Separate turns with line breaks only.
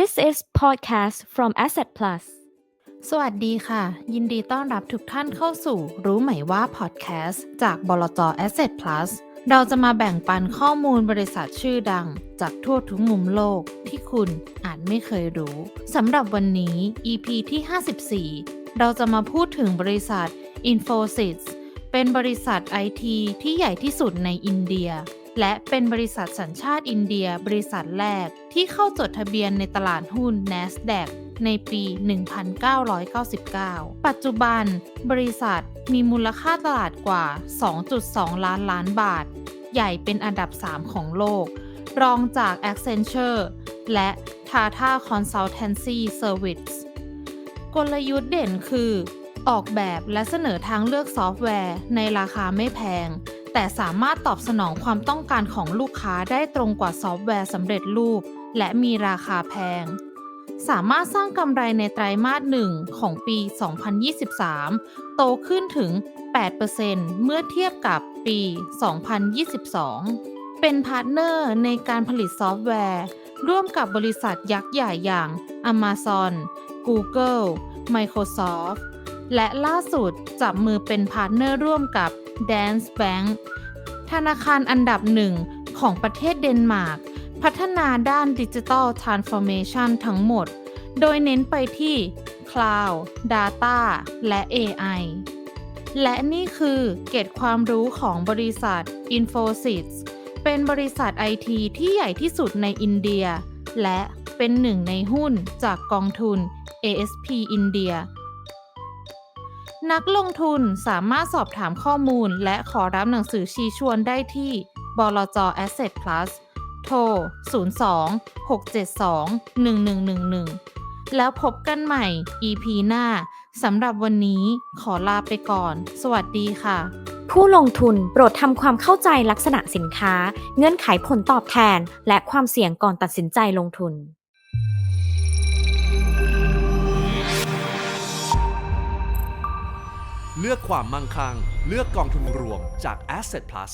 This is podcast from Asset Plus.
สวัสดีค่ะ ยินดีต้อนรับทุกท่านเข้าสู่ รู้ไหมว่าพอดแคสต์จากบลจ Asset Plus เราจะมาแบ่งปันข้อมูลบริษัทชื่อดัง จากทั่วทุกมุมโลกที่คุณอาจไม่เคยรู้สำหรับวันนี้ EP ที่ 54 เราจะมาพูดถึงบริษัท Infosys เป็นบริษัทไอทีที่ใหญ่ที่สุดในอินเดีย และเป็นบริษัทสัญชาติอินเดียบริษัทแรก ที่เข้าจดทะเบียนในตลาดหุ้น NASDAQ ในปี 1999 ปัจจุบัน บริษัทมีมูลค่าตลาดกว่า 2.2 ล้านล้านบาท ใหญ่เป็นอันดับ 3 ของโลก รองจาก Accenture และ Tata Consultancy Service กลยุทธ์เด่นคือ ออกแบบและเสนอทางเลือกซอฟต์แวร์ในราคาไม่แพง แต่สามารถตอบสนองความต้องการของลูกค้าได้ตรงกว่าซอฟต์แวร์สำเร็จรูป และมีราคาแพง สามารถสร้างกำไรในไตรมาสหนึ่งของปี 2023 โตขึ้นถึง 8%เมื่อเทียบกับปี 2022 เป็นพาร์ทเนอร์ในการผลิตซอฟต์แวร์ ร่วมกับบริษัทยักษ์ใหญ่อย่าง Amazon Google Microsoft และล่าสุดจับมือเป็นพาร์ทเนอร์ร่วมกับ Dance Bank ธนาคารอันดับหนึ่งของประเทศเดนมาร์ก พัฒนาด้านดิจิทัลทรานส์ฟอร์เมชันทั้งหมด โดยเน้นไปที่ Cloud Data และ AI และนี่คือเกร็ดความรู้ของบริษัท Infosys เป็นบริษัทไอทีที่ใหญ่ที่สุดในอินเดีย และเป็นหนึ่งในหุ้นจากกองทุน ASP อินเดีย นักลงทุนสามารถสอบถามข้อมูล และขอรับหนังสือชี้ชวนได้ที่ บลจ Asset Plus โทร 02 672 1111 แล้วพบกันใหม่ EP หน้าสำหรับวันนี้ขอลาไปก่อน สวัสดีค่ะ
ผู้ลงทุนโปรดทำความเข้าใจลักษณะสินค้า เงื่อนไขผลตอบแทน และความเสี่ยงก่อนตัดสินใจลงทุน
เลือกความมั่งคั่ง เลือกกองทุนรวมจาก Asset Plus